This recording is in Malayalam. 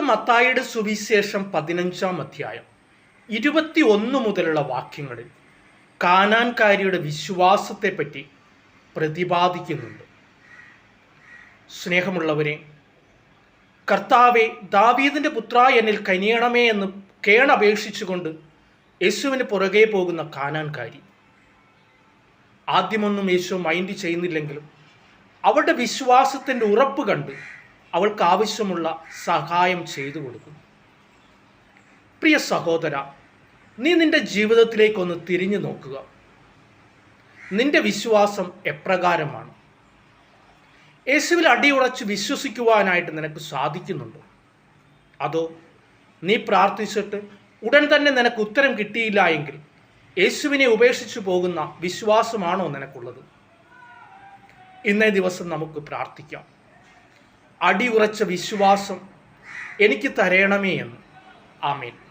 മത്തായിയുടെ സുവിശേഷം പതിനഞ്ചാം അധ്യായം. ഇരുപത്തി ഒന്ന് മുതലുള്ള വാക്യങ്ങളിൽ കാനാൻകാരിയുടെ വിശ്വാസത്തെപ്പറ്റി പ്രതിപാദിക്കുന്നുണ്ട്. സ്നേഹമുള്ളവരെ കർത്താവെ ദാവീദിന്റെ പുത്ര എന്നിൽ കനിയണമേ എന്ന് കേണപേക്ഷിച്ചുകൊണ്ട് യേശുവിന് പുറകെ പോകുന്ന കാനാൻകാരി. ആദ്യമൊന്നും യേശു മൈൻഡ് ചെയ്യുന്നില്ലെങ്കിലും അവരുടെ വിശ്വാസത്തിന്റെ ഉറപ്പ് കണ്ട് അവൾക്ക് ആവശ്യമുള്ള സഹായം ചെയ്തു കൊടുക്കുന്നു. പ്രിയ സഹോദര നീ നിന്റെ ജീവിതത്തിലേക്കൊന്ന് തിരിഞ്ഞു നോക്കുക. നിന്റെ വിശ്വാസം എപ്രകാരമാണ്? യേശുവിൽ അടിയുറച്ച് വിശ്വസിക്കുവാനായിട്ട് നിനക്ക് സാധിക്കുന്നുണ്ടോ? അതോ നീ പ്രാർത്ഥിച്ചിട്ട് ഉടൻ തന്നെ നിനക്ക് ഉത്തരം കിട്ടിയില്ല എങ്കിൽ യേശുവിനെ ഉപേക്ഷിച്ചു പോകുന്ന വിശ്വാസമാണോ നിനക്കുള്ളത്? ഇന്നേ ദിവസം നമുക്ക് പ്രാർത്ഥിക്കാം. അടിയുറച്ച വിശ്വാസം എനിക്ക് തരയണമേ എന്ന്. ആമേൻ.